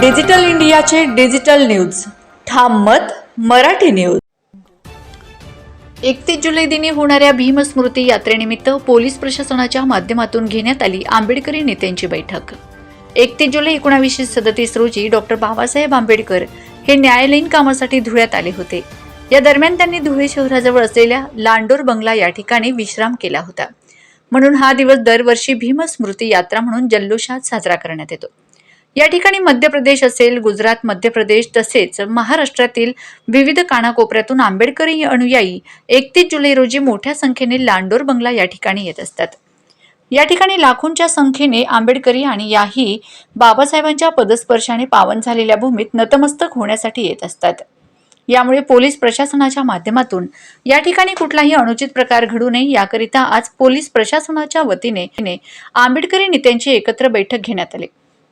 Digital इंडियाचे digital news. ठाम मत मराठी न्यूज. एकतीस जुलै दिनी होणाऱ्या भीमस्मृती यात्रेनिमित्त पोलीस प्रशासनाच्या माध्यमातून घेण्यात आली आंबेडकरी नेत्यांची बैठक. एकतीस जुलै एकोणावीसशे सदतीस रोजी डॉक्टर बाबासाहेब आंबेडकर हे न्यायालयीन कामासाठी धुळ्यात आले होते. या दरम्यान त्यांनी धुळे शहराजवळ असलेल्या लांडोर बंगला या ठिकाणी विश्राम केला होता. म्हणून हा दिवस दरवर्षी भीमस्मृती यात्रा म्हणून जल्लोषात साजरा करण्यात येतो. या ठिकाणी मध्य प्रदेश असेल गुजरात मध्य प्रदेश तसेच महाराष्ट्रातील विविध कानाकोपऱ्यातून आंबेडकरी अनुयायी एकतीस जुलै रोजी मोठ्या संख्येने लांडोर बंगला या ठिकाणी येत असतात. या ठिकाणी लाखोंच्या संख्येने आंबेडकरी आणि याही बाबासाहेबांच्या पदस्पर्शाने पावन झालेल्या भूमीत नतमस्तक होण्यासाठी येत असतात. यामुळे पोलीस प्रशासनाच्या माध्यमातून या ठिकाणी कुठलाही अनुचित प्रकार घडू नये याकरिता आज पोलीस प्रशासनाच्या वतीने आंबेडकरी नेत्यांची एकत्र बैठक घेण्यात आली.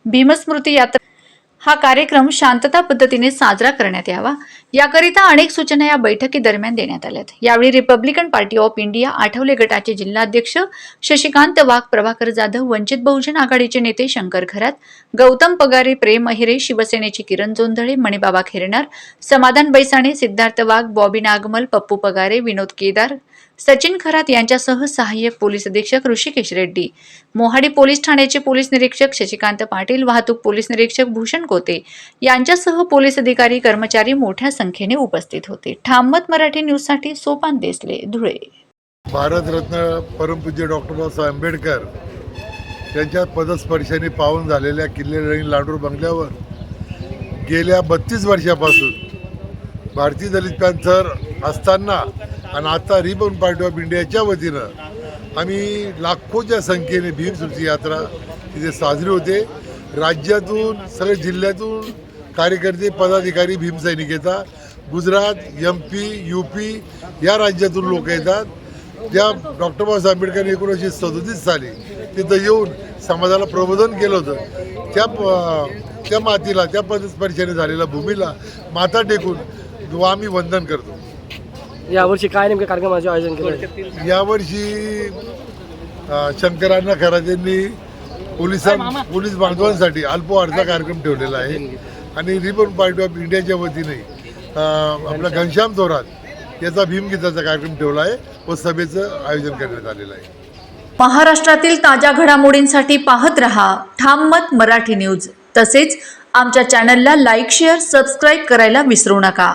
भीमस्मृती यात्रा. हा कार्यक्रम शांतता पद्धतीने साजरा करण्यात यावा. याकरिता अनेक सूचना या बैठकीदरम्यान देण्यात आल्यात. यावेळी Republican Party of India Athawale गटाचे जिल्हाध्यक्ष शशिकांत वाघ प्रभाकर जाधव वंचित बहुजन आघाडीचे नेते शंकर खरात गौतम पगारे प्रेम अहिरे शिवसेनेचे किरण जोंधळे मणिबाबा खेरणार समाधान बैसाणे सिद्धार्थ वाघ बॉबी नागमल पप्पू पगारे विनोद केदार सचिन खरात यांच्यासह सहाय्यक पोलीस अधीक्षक ऋषिकेश रेड्डी. मोहाडी पोलीस ठाण्याचे पोलीस निरीक्षक शशिकांत पाटील वाहतूक पोलीस निरीक्षक भूषण कोते यांच्यासह पोलीस अधिकारी कर्मचारी मोठ्या संख्येने उपस्थित होते. ठाममत मराठी न्यूजसाठी सोपान देसले धुळे. भारतरत्न परमपूज्य डॉक्टर बाबासाहेब आंबेडकर यांच्या पदस्पर्शाने पावन झालेल्या किल्ले लाडूर बंगल्यावर गेल्या बत्तीस वर्षापासून भारतीय दलित पॅन्थर असताना आणि आता रिबन पार्टी ऑफ इंडियाच्या वतीनं आम्ही लाखोच्या संख्येने भीमसृष्टी यात्रा तिथे साजरी होते. राज्यातून सगळ्या जिल्ह्यातून कार्यकर्ते पदाधिकारी भीमसैनिक येतात. Gujarat M P U P या राज्यातून लोक येतात. ज्या डॉक्टर बाबासाहेब आंबेडकर एकोणीसशे सदोतीस साली तिथं येऊन समाजाला प्रबोधन केलं होतं. त्या त्या मातीला त्या पदस्पर्शाने झालेल्या भूमीला माथा टेकून आम्ही वंदन करतो. यावर्षी काय नेमकं कार्यक्रमाचे आयोजन केलं? यावर्षी अ, शंकरांना खरात यांनी पोलिसां पोलीस बांधवांसाठी अल्पवारचा कार्यक्रम ठेवलेला आहे. आणि रिबन पार्टी ऑफ इंडियाच्या वतीने अ, आपला घनश्याम थोरात याचा भीमगीताचा कार्यक्रम ठेवला आहे व सभेचं आयोजन करण्यात आलेलं आहे. महाराष्ट्रातील ताज्या घडामोडींसाठी पाहत रहा ठाम मत मराठी न्यूज. तसेच आमच्या चॅनलला लाईक शेअर सबस्क्राईब करायला विसरू नका.